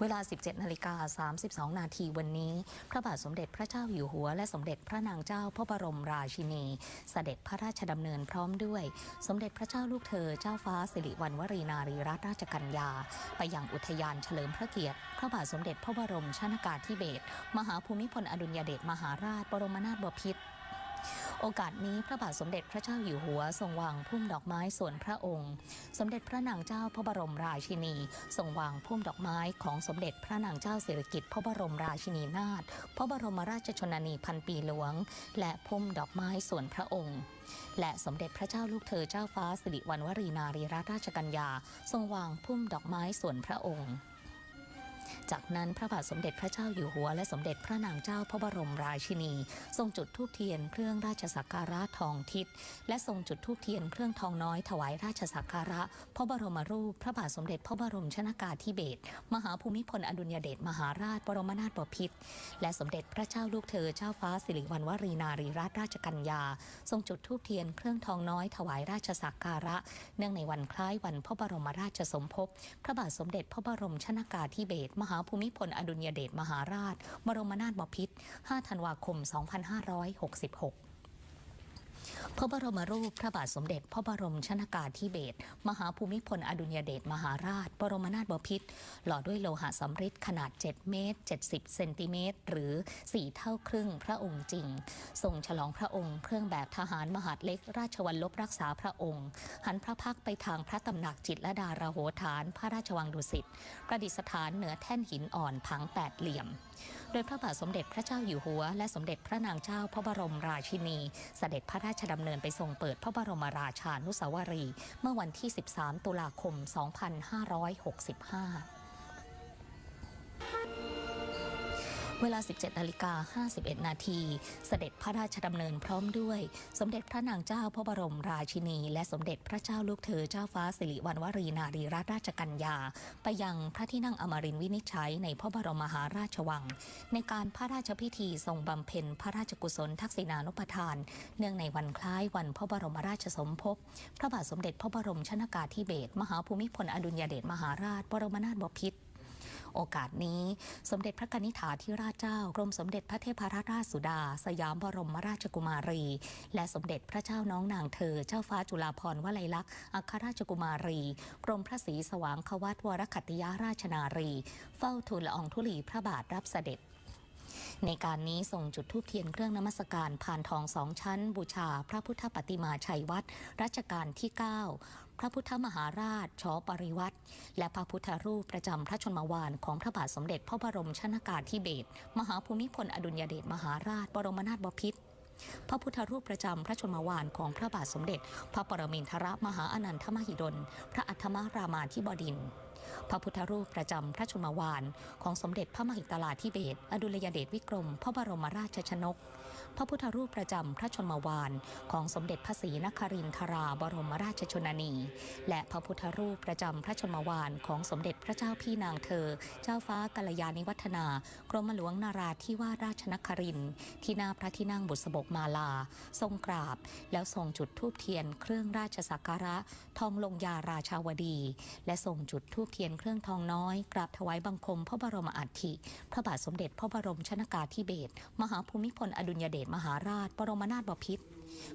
เวลา 17นาฬิกา32 นาทีวันนี้ พระบาทสมเด็จพระเจ้าอยู่หัว และสมเด็จพระนางเจ้าพระบรมราชินี เสด็จพระราชดำเนินพร้อมด้วย สมเด็จพระเจ้าลูกเธอเจ้าฟ้าสิริวัณวรีนารีรัตนราชกัญญา ไปยังอุทยานเฉลิมพระเกียรติ พระบาทสมเด็จพระบรมชนากาธิเบศรมหาภูมิพลอดุลยเดชมหาราช บรมนาถบพิตร โอกาสนี้พระบาทสมเด็จพระเจ้าอยู่หัวทรงวางพุ่มดอกไม้ส่วนพระองค์ สมเด็จพระนางเจ้าพระบรมราชินี ทรงวางพุ่มดอกไม้ของสมเด็จพระนางเจ้าสิริกิติ์พระบรมราชินีนาถพระบรมราชชนนีพันปีหลวง และพุ่มดอกไม้ส่วนพระองค์ และสมเด็จพระเจ้าลูกเธอเจ้าฟ้าสิริวัณวรีนารีรัตนราชกัญญา ทรงวางพุ่มดอกไม้ส่วนพระองค์ จากนั้นพระบาทสมเด็จพระเจ้าอยู่หัว และสมเด็จพระนางเจ้าพระบรมราชินี ทรงจุดธูปเทียนเครื่องราชสักการะทองทิศและทรงจุดธูปเทียนเครื่องทองน้อยถวายราชสักการะ พระบรมรูป พระบาทสมเด็จพระบรมชนากาธิเบศรมหาภูมิพลอดุลยเดชมหาราชบรมนาถบพิตรและสมเด็จพระเจ้าลูกเธอเจ้าฟ้าสิริวัณวรีนารีรัตนราชกัญญา ทรงจุดธูปเทียนเครื่องทองน้อยถวายราชสักการะ เนื่องในวันคล้ายวันพระบรมราชสมภพพระบาทสมเด็จพระบรมชนากาธิเบศรมหาภูมิพลอดุลยเดชมหาราช บรมนาถบพิตร 5 ธันวาคม 2566 พระบรมรูปพระบาทสมเด็จ พระบรมชนากาธิเบศรมหาภูมิพลอดุลยเดชมหาราช บรมนาถบพิตรหล่อด้วยโลหะสำริดขนาด 7 เมตร 70 เซนติเมตร หรือ 4 เท่าครึ่งพระองค์จริง ทรงฉลองพระองค์ เครื่องแบบทหารมหาดเล็ก ราชวัลลบรักษาพระองค์ หันพระพักไปทางพระตำหนักจิตรลดาราโหฐาน พระราชวังดุสิตประดิษฐานเหนือแท่นหินอ่อนผังแปดเหลี่ยม โดยพระบาทสมเด็จพระเจ้าอยู่หัว และสมเด็จพระนางเจ้าพระบรมราชินีเสด็จพระราชดำเนินไปทรงเปิดพระบรมราชานุสาวรี เมื่อวันที่ 13 ตุลาคม 2565 เวลา 17นาฬิกา51 นาที เสด็จพระราชดำเนินพร้อมด้วย สมเด็จพระนางเจ้าพระบรมราชินี และสมเด็จพระเจ้าลูกเธอเจ้าฟ้าสิริวัณวรีนารีรัตนราชกัญญา ไปยังพระที่นั่งอมรินวินิจฉัยในพระบรมมหาราชวัง ในการพระราชพิธีทรงบำเพ็ญพระราชกุศลทักษิณานุปทาน เนื่องในวันคล้ายวันพระบรมราชสมภพพระบาทสมเด็จพระบรมชนากาธิเบศรมหาภูมิพลอดุลยเดชมหาราช บรมนาถบพิตร โอกาสนี้ สมเด็จพระกนิษฐาธิราชเจ้ากรมสมเด็จพระเทพรัตนราชสุดา สยามบรมราชกุมารี และสมเด็จพระเจ้าน้องนางเธอ เจ้าฟ้าจุฬาภรณ์วลัยลักษณ์อัครราชกุมารี กรมพระศรีสว่างควัตวรคัตติยาราชนารี เฝ้าทูลละอองธุลีพระบาทรับเสด็จในการนี้ส่งจุดธูปเทียนเครื่องนมัสการผ่านทองสองชั้น บูชา พระพุทธปฏิมาชัยวัดรัชกาลที่ 9 พระพุทธมหาราชชอปริวัติและพระพุทธรูปประจำพระชนมวานของพระบาทสมเด็จพระบรมชนากาธิเบศรมหาภูมิพลอดุลยเดชมหาราช บรมนาถบพิตรพระพุทธรูปประจำพระชนมวานของพระบาทสมเด็จ พระปรมินทรมหาอนันทมหิดล พระอัธมรามาธิบดินทร์ พระพุทธรูปประจำพระชนมวาน ของสมเด็จพระมหิตลาธิเบศอดุลยเดชวิกรม พระบรมราชชนก พระพุทธรูปประจำพระชนมวานของสมเด็จพระศรีนครินทราบรมราชชนนี และพระพุทธรูปประจำพระชนมวานของสมเด็จพระเจ้าพี่นางเธอ เจ้าฟ้ากัลยาณิวัฒนากรมหลวงนาราธิวาสราชนครินทร์ที่หน้าพระที่นั่งบุษบกมาลา ทรงกราบ แล้วทรงจุดธูปเทียน เครื่องราชสักการะทองลงยาราชาวดี และทรงจุดธูปเทียนเครื่องทองน้อย กราบถวายบังคมพระบรมอัฐิ พระบาทสมเด็จพระบรมชนากาธิเบศรมหาภูมิพลอดุลยเดชมหาราช บรมนาถบพิตร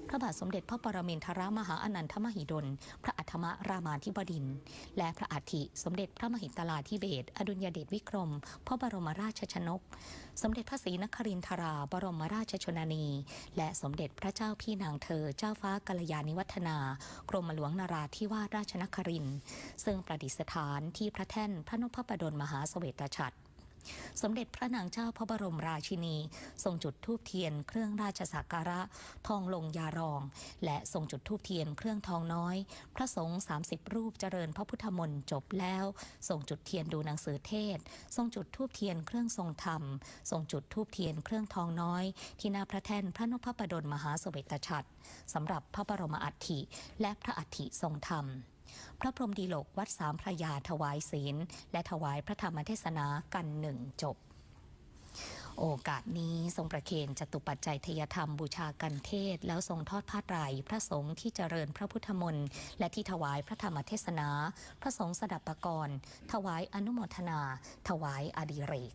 พระบาทสมเด็จพระปรมินทรมหาอนันทมหิดล พระอัฐมรามาธิบดินทร์และพระอัฐิสมเด็จพระมหิตลาธิเบศอดุลยเดชวิกรม พระบรมราชชนก สมเด็จพระศรีนครินทราบรมราชชนนี และสมเด็จพระเจ้าพี่นางเธอ เจ้าฟ้ากัลยาณิวัฒนากรมหลวงนาราธิวาสราชนครินทร์ซึ่งประดิษฐานที่พระแท่นพระนพประดลมหาเสวตฉัตร สมเด็จพระนางเจ้าพระบรมราชินี ทรงจุดธูปเทียนเครื่องราชสักการะ ทองลงยารอง และทรงจุดธูปเทียนเครื่องทองน้อย พระสงฆ์30 รูปเจริญพระพุทธมนต์จบแล้ว ทรงจุดเทียนดูหนังสือเทศ ทรงจุดธูปเทียนเครื่องทรงธรรม ทรงจุดธูปเทียนเครื่องทองน้อย ที่หน้าพระแท่นพระนพประดลมหาเสวตฉัตรสำหรับพระบรมอัฐิและพระอัฐิทรงธรรม พระพรหมดีโลกวัดสามพระยาถวายศีล และถวายพระธรรมเทศนากันหนึ่งจบ โอกาสนี้ทรงประเคนจตุปัจจัยทยธรรมบูชากันเทศ แล้วทรงทอดผ้าไตรพระสงฆ์ที่เจริญพระพุทธมนต์และที่ถวายพระธรรมเทศนา พระสงฆ์สดับปกรณ์ถวายอนุโมทนา ถวายอดิเรก